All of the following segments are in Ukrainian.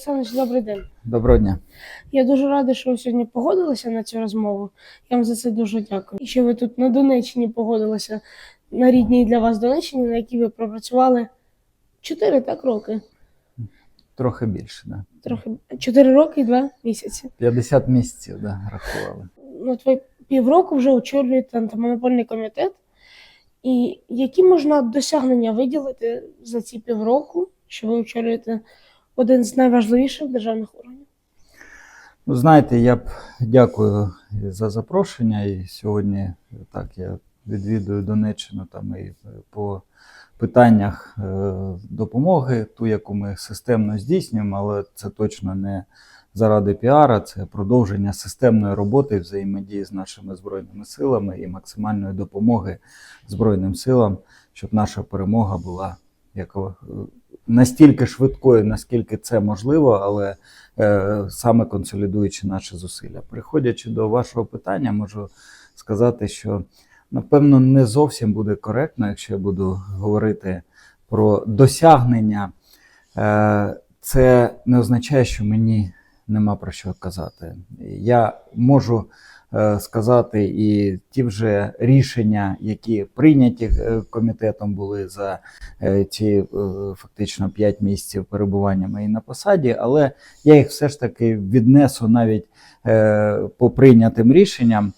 Олександрович, добрий день. Доброго дня. Я дуже радий, що ви сьогодні погодилися на цю розмову. Я вам за це дуже дякую. І що ви тут на Донеччині погодилися на рідній для вас Донеччині, на якій ви пропрацювали 4 так роки. Трохи більше, да. Трохи 4 роки і 2 місяці. 50 місяців, да, рахували. Ну, от ви півроку вже очолюєте антимонопольний комітет. І які можна досягнення виділити за ці півроку, що ви очолюєте один з найважливіших державних органів? Ну, знаєте, я б дякую за запрошення. І сьогодні так я відвідую Донеччину там і по питаннях е, допомоги, ту, яку ми системно здійснюємо, але це точно не заради піара, це продовження системної роботи взаємодії з нашими збройними силами і максимальної допомоги Збройним силам, щоб наша перемога була як е, настільки швидкою, наскільки це можливо, але е, саме консолідуючи наші зусилля. Приходячи до вашого питання, можу сказати, що напевно не зовсім буде коректно, якщо я буду говорити про досягнення. Е, це не означає, що мені нема про що казати. Я можу сказати і ті вже рішення, які прийняті е, комітетом були за е, ці е, фактично 5 місяців перебування мої на посаді, але я їх все ж таки віднесу навіть е, по прийнятим рішенням,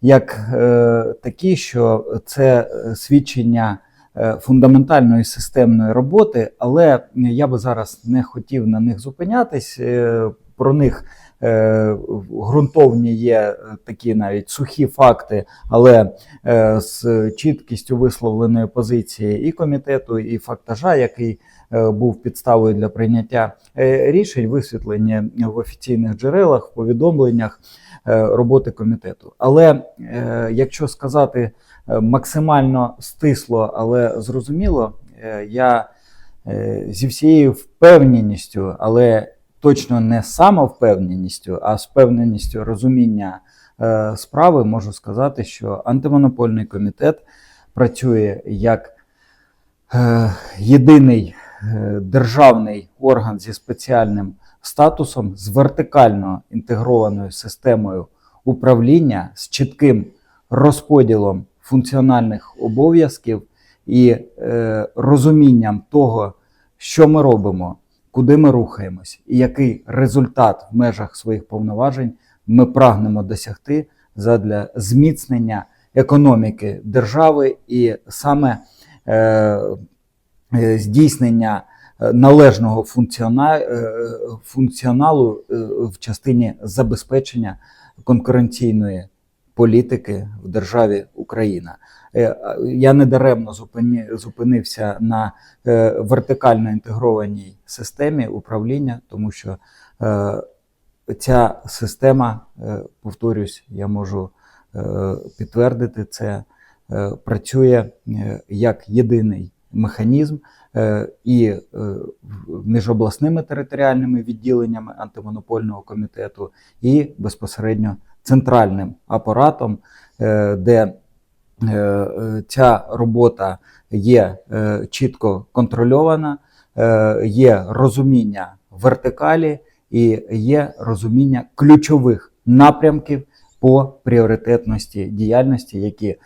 як е, такі, що це е, свідчення е, фундаментальної системної роботи, але я би зараз не хотів на них зупинятись. е, Про них е, ґрунтовні є е, такі навіть сухі факти, але е, з чіткістю висловленої позиції і комітету, і фактажа, який е, був підставою для прийняття е, рішень, висвітлені в офіційних джерелах, повідомленнях е, роботи комітету. Але е, якщо сказати е, максимально стисло, але зрозуміло, е, я е, зі всією впевненістю, але точно не самовпевненістю, а з впевненістю розуміння е, справи, можу сказати, що антимонопольний комітет працює як е, єдиний е, державний орган зі спеціальним статусом, з вертикально інтегрованою системою управління, з чітким розподілом функціональних обов'язків і е, розумінням того, що ми робимо, куди ми рухаємось, і який результат в межах своїх повноважень ми прагнемо досягти задля зміцнення економіки держави і саме е, е, здійснення е, належного е, функціоналу в частині забезпечення конкуренційної політики в державі Україна. Е, Я недаремно зупинився на е, вертикально інтегрованій системі управління, тому що е, ця система, повторюсь, я можу підтвердити це, працює як єдиний механізм і між обласними територіальними відділеннями антимонопольного комітету, і безпосередньо центральним апаратом, е, де е, е, ця робота є чітко контрольована, є розуміння вертикалі і є розуміння ключових напрямків по пріоритетності діяльності, які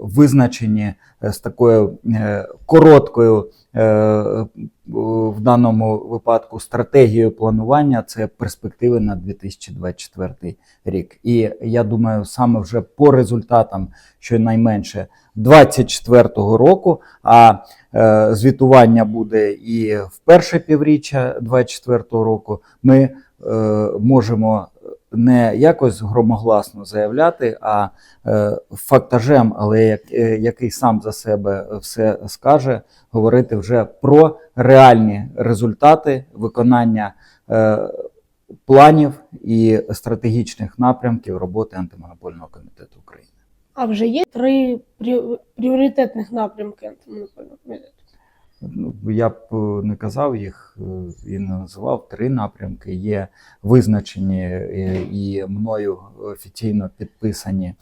визначені е, з такою е, короткою е, в даному випадку стратегією планування це перспективи на 2024 рік. І я думаю, саме вже по результатам, щонайменше 2024 року, а звітування буде і в перше півріччя 2024 року, ми можемо не якось громогласно заявляти, а е, фактажем, але як, е, який сам за себе все скаже, говорити вже про реальні результати виконання е, планів і стратегічних напрямків роботи антимонопольного комітету України. А вже є три пріоритетних напрямки антимонопольного комітету. Ну, я б е, не казав їх е, і не називав три напрямки. Є визначені е, і мною офіційно підписані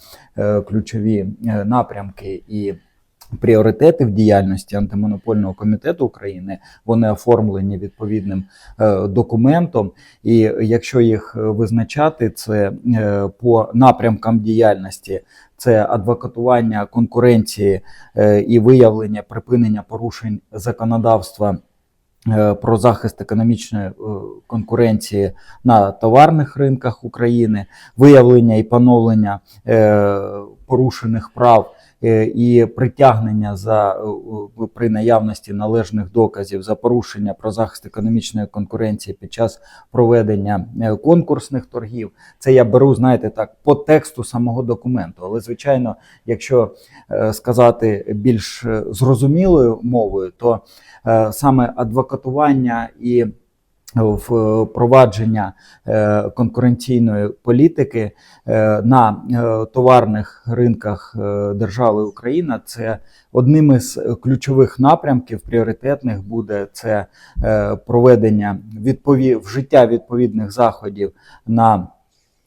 ключові напрямки і пріоритети в діяльності антимонопольного комітету України. Вони оформлені відповідним е, документом. І якщо їх е, визначати, це е, по напрямкам діяльності. Це адвокатування конкуренції і виявлення припинення порушень законодавства про захист економічної конкуренції на товарних ринках України, виявлення і поновлення порушених прав е, і притягнення за е, при наявності належних доказів за порушення про захист економічної конкуренції під час проведення е, конкурсних торгів. Це я беру, знаєте, так по тексту самого документу. Але звичайно, якщо сказати більш зрозумілою мовою, то саме адвокатування і впровадження е, конкуренційної політики е, на е, товарних ринках е, держави Україна це одним із ключових напрямків пріоритетних буде це е, проведення відпові... вжиття відповідних заходів на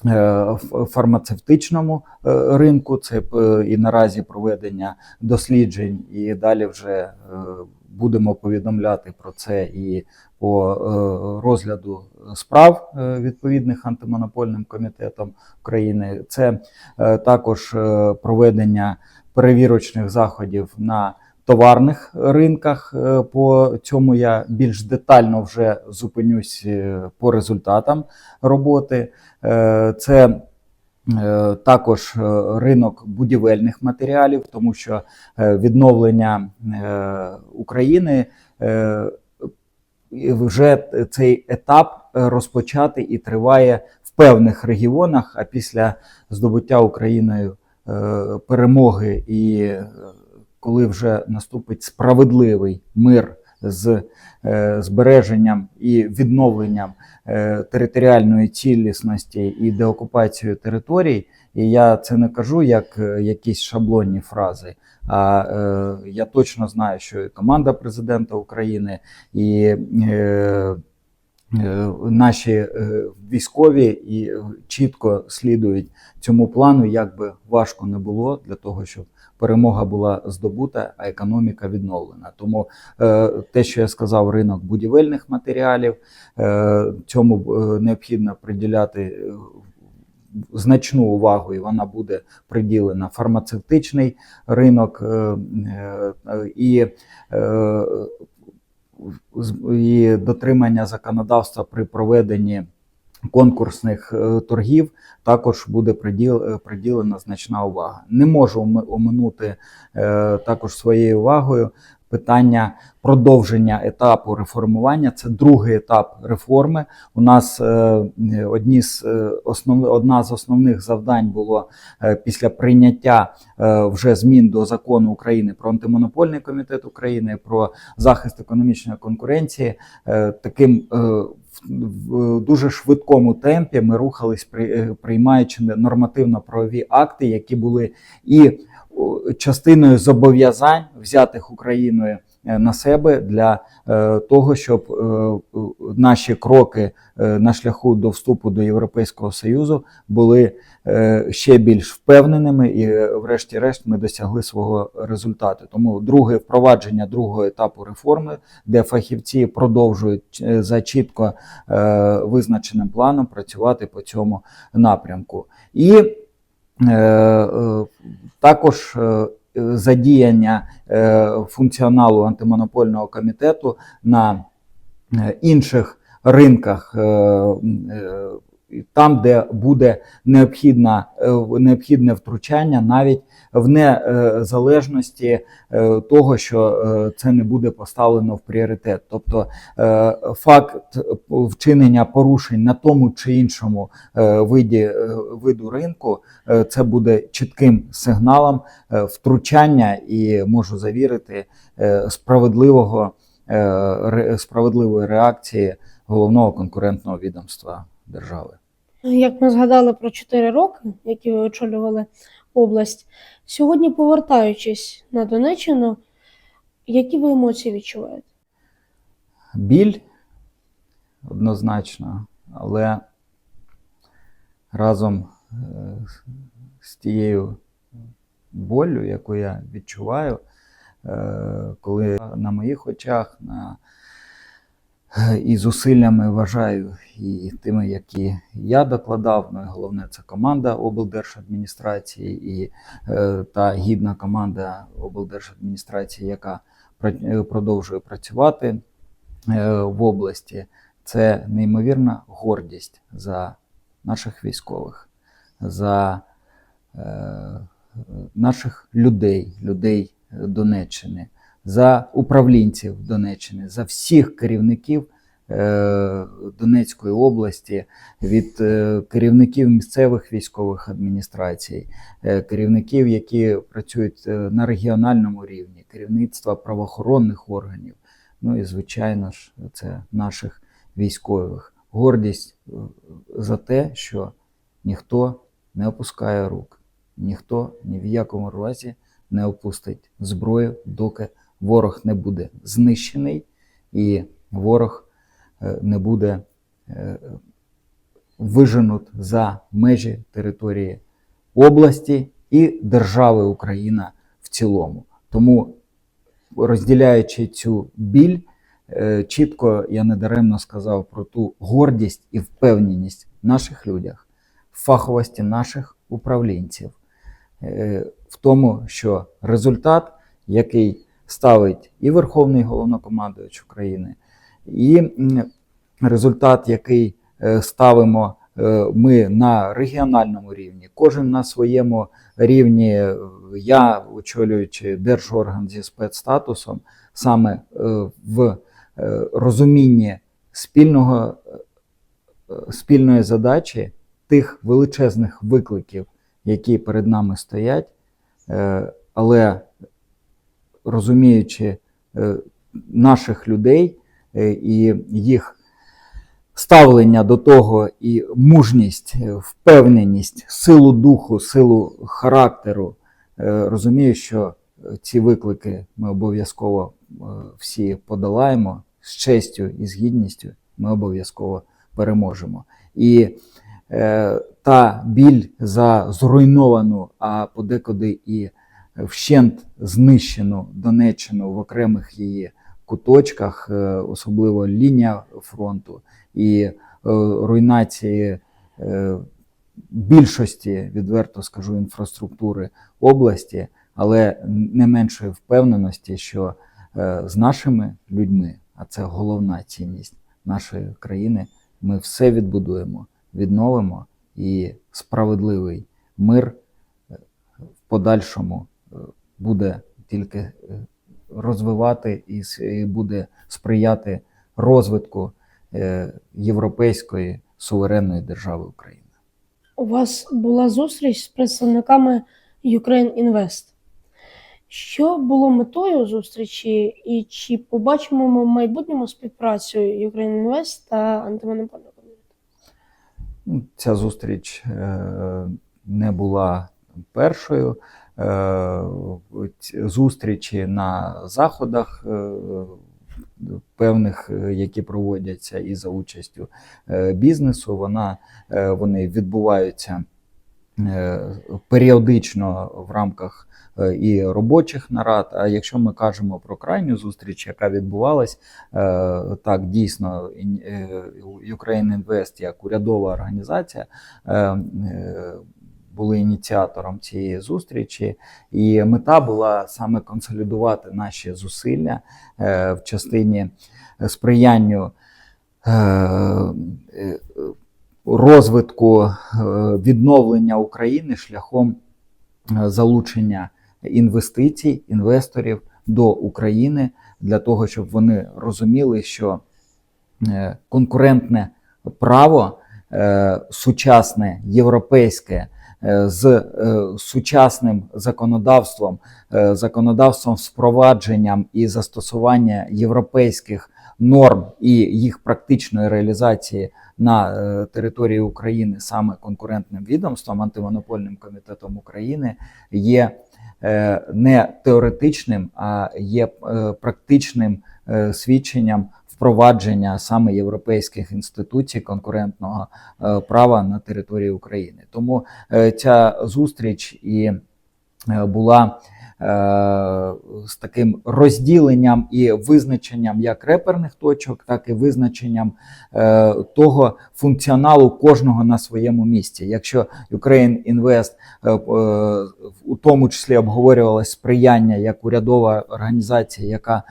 е, фармацевтичному е, ринку. Це е, і наразі проведення досліджень, і далі вже е, будемо повідомляти про це і по е, розгляду справ е, відповідних антимонопольним комітетом України. Це е, також проведення перевірочних заходів на товарних ринках. По цьому я більш детально вже зупинюсь по результатам роботи. Це також ринок будівельних матеріалів, тому що відновлення України вже цей етап е, розпочати і триває в певних регіонах. А після здобуття Україною е, перемоги, і е, коли вже наступить справедливий мир з е, збереженням і відновленням е, територіальної цілісності і деокупацією територій, і я це не кажу як е, якісь шаблонні фрази. А е, я точно знаю, що і команда президента України і е, наші військові і чітко слідують цьому плану, як би важко не було для того, щоб перемога була здобута, а економіка відновлена. Тому е, те, що я сказав, ринок будівельних матеріалів, е, цьому е, необхідно приділяти. Значну увагу, і вона буде приділена фармацевтичний ринок і, і дотримання законодавства при проведенні конкурсних е, торгів також буде е, приділена значна увага. Не можу оминути е, також своєю увагою питання продовження етапу реформування. Це другий етап реформи. У нас одні з основ, одна з основних завдань було після прийняття вже змін до закону України про антимонопольний комітет України про захист економічної конкуренції. Таким в- в дуже швидкому темпі ми рухались, е, приймаючи нормативно-правові акти, які були і частиною зобов'язань, взятих Україною е, на себе для е, того, щоб е, е, наші кроки е, на шляху до вступу до Європейського Союзу були е, ще більш впевненими, і, е, врешті-решт, ми досягли свого результату. Тому друге впровадження другого етапу реформи, де фахівці продовжують е, за чітко е, визначеним планом працювати по цьому напрямку. І е, е, також е, задіяння е, функціоналу антимонопольного комітету на е, інших ринках, е, там, де буде необхідне втручання, навіть в незалежності е, того, що е, це не буде поставлено в пріоритет. Тобто е, факт вчинення порушень на тому чи іншому виді виду ринку, це буде чітким сигналом втручання і можу завірити справедливого справедливої реакції головного конкурентного відомства держави. Як ми згадали про 4 роки, які ви очолювали область, сьогодні повертаючись на Донеччину, які ви емоції відчуваєте? Біль однозначно, але разом е, з тією болю, яку я відчуваю, е, коли на моїх очах, на і зусиллями вважаю, і тими, які я докладав. Ну і головне, це команда облдержадміністрації і е, та гідна команда облдержадміністрації, яка е, продовжує працювати е, в області. Це неймовірна гордість за наших військових, за наших людей, людей Донеччини, за управлінців Донеччини, за всіх керівників е, Донецької області, від е, керівників місцевих військових адміністрацій, е, керівників, які працюють на регіональному рівні, керівництва правоохоронних органів. Ну і звичайно ж, це наших військових. Гордість за те, що ніхто не опускає рук, ніхто ні в якому разі не опустить зброю, доки ворог не буде знищений і ворог е, не буде е, виженут за межі території області і держави Україна в цілому. Тому, розділяючи цю біль, е, чітко я недаремно сказав про ту гордість і впевненість в наших людях, фаховості наших управлінців, в тому, що результат, який ставить і Верховний головнокомандувач України, і результат, який е, ставимо е, ми на регіональному рівні, кожен на своєму рівні, е, я очолюючи держорган зі спецстатусом, саме в розумінні спільного, спільної задачі тих величезних викликів, які перед нами стоять, але розуміючи е, наших людей е, і їх ставлення до того, і мужність, е, впевненість, силу духу, силу характеру, розумію, що ці виклики ми обов'язково всі подолаємо з честю і з гідністю. Ми обов'язково переможемо. І е, та біль за зруйновану, а подекуди і вщент знищену Донеччину в окремих її куточках, е, особливо лінія фронту і е, руйнації е, більшості, відверто скажу, інфраструктури області, але не меншої впевненості, що з нашими людьми, а це головна цінність нашої країни, ми все відбудуємо, відновимо і справедливий мир в подальшому буде тільки е, розвивати і буде сприяти розвитку е, європейської суверенної держави України. У вас була зустріч з представниками Ukraine Invest. Що було метою зустрічі, і чи побачимо ми в майбутньому співпрацю Ukraine Invest та антимонопольного комітету? Ця зустріч е, не була першою. Е, Зустрічі на заходах е, певних, е, які проводяться і за участю бізнесу, вона, вони відбуваються періодично в рамках і робочих нарад. А якщо ми кажемо про крайню зустріч, яка відбувалась, так дійсно Ukraine Invest як урядова організація були ініціатором цієї зустрічі, і мета була саме консолідувати наші зусилля е, в частині сприянню е, е, розвитку е, відновлення України шляхом е, залучення інвестицій, інвесторів до України для того, щоб вони розуміли, що е, конкурентне право е, сучасне, європейське, е, з е, сучасним законодавством, е, законодавством впровадженням і застосування європейських норм і їх практичної реалізації на е, території України саме конкурентним відомством, антимонопольним комітетом України, є е, не теоретичним, а є е, практичним е, свідченням впровадження саме європейських інституцій конкурентного е, права на території України. Тому е, ця зустріч і е, була з таким розділенням і визначенням як реперних точок, так і визначенням того функціоналу кожного на своєму місці. Якщо Ukraine Invest у тому числі обговорювалось сприяння як урядова організація, яка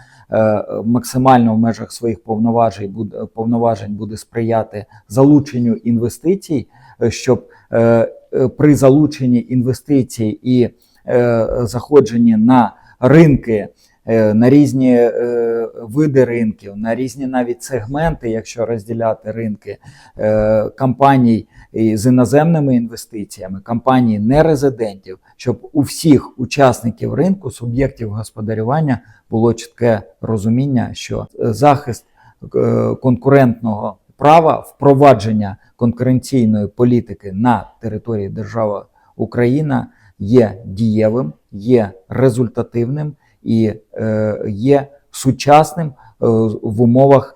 максимально в межах своїх повноважень буде, повноважень буде сприяти залученню інвестицій, е, щоб е, е, при залученні інвестицій і е, заходженні на ринки, е, на різні е, види ринків, на різні навіть сегменти, якщо розділяти ринки е, компаній з іноземними інвестиціями, компаній нерезидентів, щоб у всіх учасників ринку, суб'єктів господарювання було чітке розуміння, що е, захист е, конкурентного права, впровадження конкуренційної політики на території держави Україна є дієвим, є результативним і е, є сучасним в умовах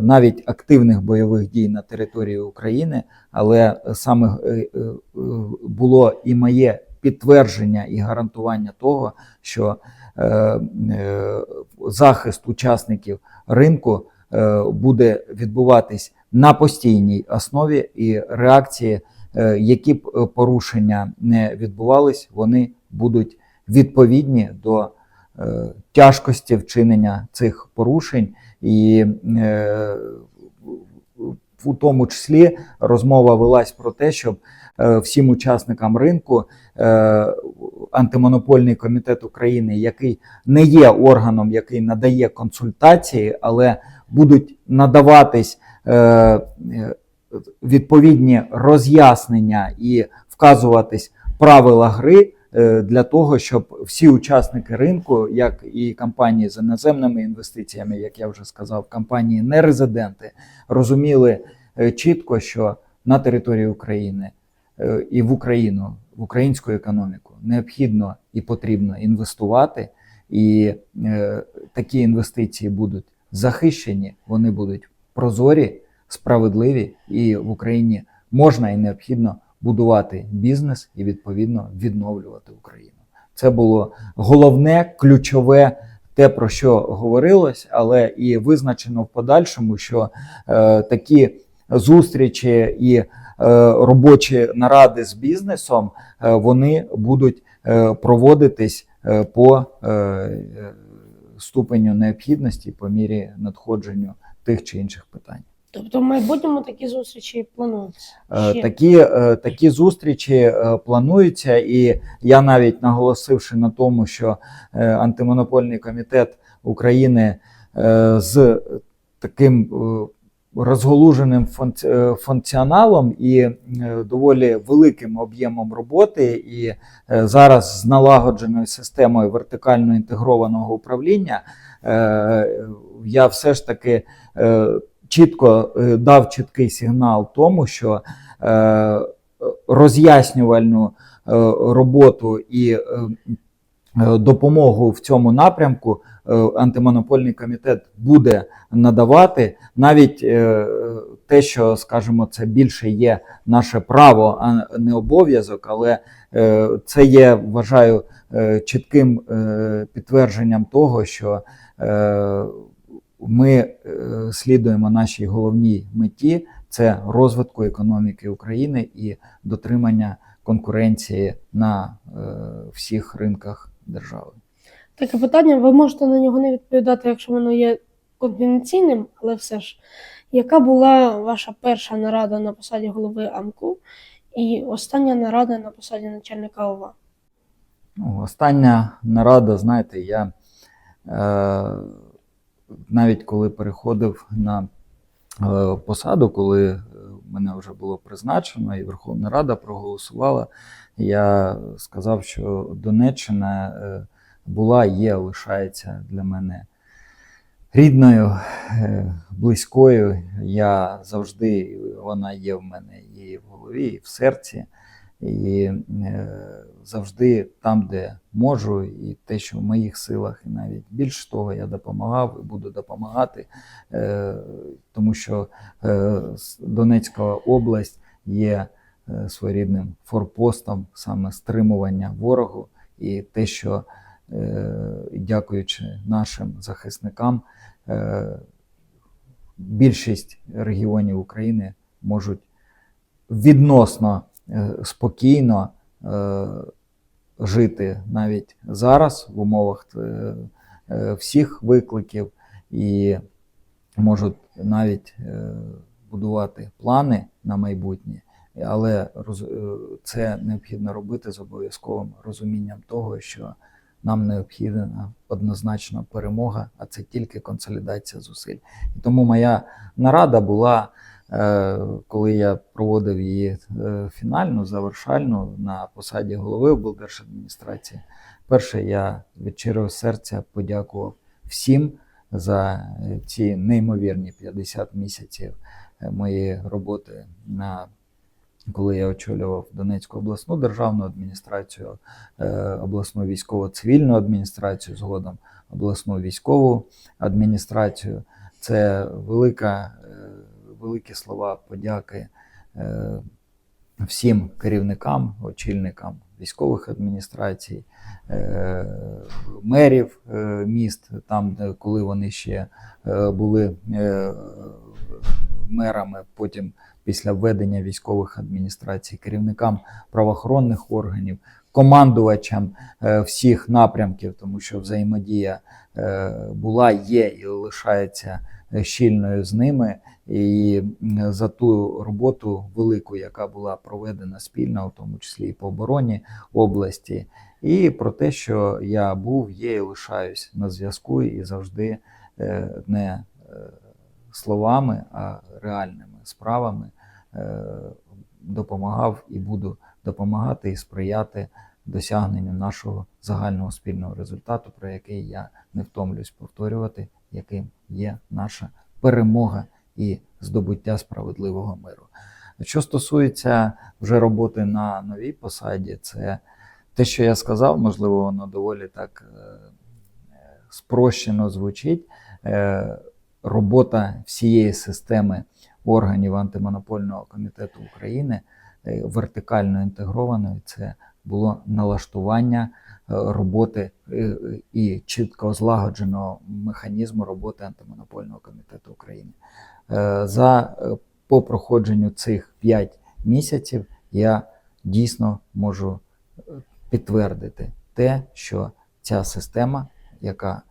навіть активних бойових дій на території України, але саме е, е, було і моє підтвердження і гарантування того, що е, е, захист учасників ринку е, буде відбуватись на постійній основі, і реакції, е, які б е, порушення не відбувались, вони будуть відповідні до е, тяжкості вчинення цих порушень, і е, в тому числі розмова велась про те, щоб е, всім учасникам ринку е, антимонопольний комітет України, який не є органом, який надає консультації, але будуть надаватись е, відповідні роз'яснення і вказуватись правила гри для того, щоб всі учасники ринку, як і компанії з іноземними інвестиціями, як я вже сказав, компанії нерезиденти, розуміли е, чітко, що на території України е, і в Україну, в українську економіку необхідно і потрібно інвестувати, і е, такі інвестиції будуть захищені, вони будуть прозорі, справедливі, і в Україні можна і необхідно будувати бізнес і відповідно відновлювати Україну. Це було головне, ключове. Те, про що говорилось, але і визначено в подальшому, що е, такі зустрічі і е, робочі наради з бізнесом е, вони будуть е, проводитись е, по е, е, ступеню необхідності по мірі надходженню тих чи інших питань. Тобто в майбутньому такі зустрічі плануються. Е, Ще. Такі, е, такі зустрічі е, плануються, і я навіть наголосивши на тому, що антимонопольний комітет України з таким розголуженим функціоналом і доволі великим об'ємом роботи, і зараз з налагодженою системою вертикально інтегрованого управління, я все ж таки чітко е, дав чіткий сигнал тому, що е, роз'яснювальну е, роботу і допомогу в цьому напрямку антимонопольний комітет буде надавати. Навіть те, що скажімо, це більше є наше право, а не обов'язок, але це є, вважаю, чітким підтвердженням того, що ми е, слідуємо нашій головній меті це розвитку економіки України і дотримання конкуренції на е, всіх ринках держави. Таке питання, ви можете на нього не відповідати, якщо воно є конфіденційним, але все ж. Яка була ваша перша нарада на посаді голови АМКУ і остання нарада на посаді начальника ОВА? Ну, остання нарада, знаєте, я е, навіть коли переходив на е, посаду, коли е, мене вже було призначено і Верховна Рада проголосувала, я сказав, що Донеччина е, була, є, лишається для мене рідною, близькою. Я завжди вона є в мене і в голові, і в серці. І е, завжди там, де можу, і те, що в моїх силах, і навіть більш того, я допомагав і буду допомагати, е, тому що е, Донецька область є своєрідним форпостом саме стримування ворогу І те, що дякуючи нашим захисникам, більшість регіонів України можуть відносно спокійно е, жити навіть зараз в умовах е, е, всіх викликів і можуть навіть е, будувати плани на майбутнє, але е, це необхідно робити з обов'язковим розумінням того, що нам необхідна однозначно перемога, а це тільки консолідація зусиль. І тому моя нарада була, е, коли я проводив її е, фінальну, завершальну на посаді голови облдержадміністрації. Перше, я від щирого серця подякував всім за е, ці неймовірні 50 місяців е, моєї роботи на коли я очолював Донецьку обласну державну адміністрацію, е, обласну військово-цивільну адміністрацію, згодом обласну військову адміністрацію. Це велика, е, великі слова подяки е, всім керівникам, очільникам військових адміністрацій, е, мерів е, міст, там, коли вони ще були мерами, потім після введення військових адміністрацій, керівникам правоохоронних органів, командувачам е, всіх напрямків, тому що взаємодія була, є і лишається щільною з ними. І за ту роботу велику, яка була проведена спільно, в тому числі і по обороні області, і про те, що я був, є і лишаюсь на зв'язку і завжди е, не е, словами, а реальними справами е, допомагав і буду допомагати і сприяти досягненню нашого загального спільного результату, про який я не втомлюсь повторювати, яким є наша перемога і здобуття справедливого миру. Що стосується вже роботи на новій посаді, це те, що я сказав, можливо, воно доволі так е, спрощено звучить. Е, Робота всієї системи органів антимонопольного комітету України е, вертикально інтегрованою, це було налаштування е, роботи е, і чітко злагодженого механізму роботи антимонопольного комітету України. Е, За е, по проходженню цих 5 місяців я дійсно можу е, підтвердити те, що ця система, яка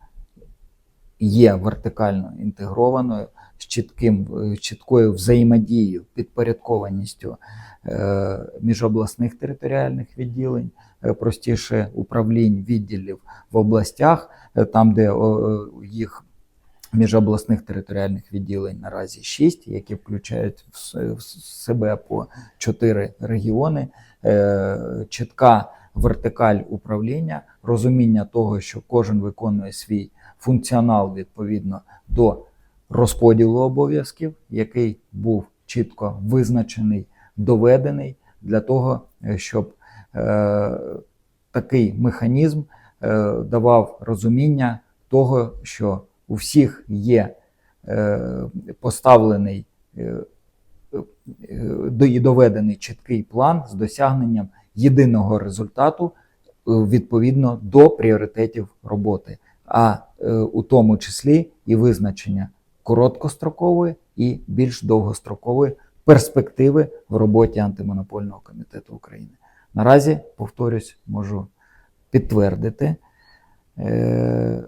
є вертикально інтегрованою з чітким, е, чіткою взаємодією, підпорядкованістю е, міжобласних територіальних відділень, е, простіше управлінь відділів в областях, там, де їх міжобласних територіальних відділень наразі 6, які включають в себе по 4 регіони, чітка вертикаль управління, розуміння того, що кожен виконує свій функціонал відповідно до розподілу обов'язків, який був чітко визначений, доведений для того, е, щоб е, такий механізм е, давав розуміння того, що у всіх є е, поставлений е, е, і доведений чіткий план з досягненням єдиного результату е, відповідно до пріоритетів роботи, а у тому числі і визначення короткострокової і більш довгострокової перспективи в роботі антимонопольного комітету України. Наразі, повторюсь, можу підтвердити. е,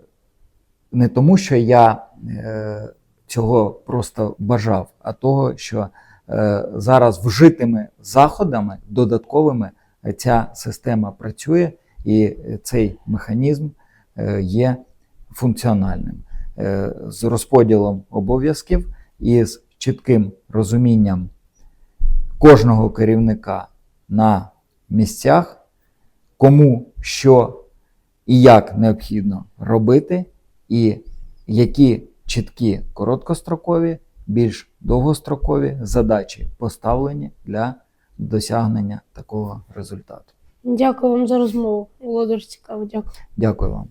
Не тому, що я е, цього просто бажав, а того, що е, зараз вжитими заходами додатковими ця система працює і цей механізм є функціональним з розподілом обов'язків і з чітким розумінням кожного керівника на місцях, кому що і як необхідно робити, і які чіткі короткострокові, більш довгострокові задачі поставлені для досягнення такого результату. Дякую вам за розмову. Було дуже цікаво. Дякую. Дякую вам.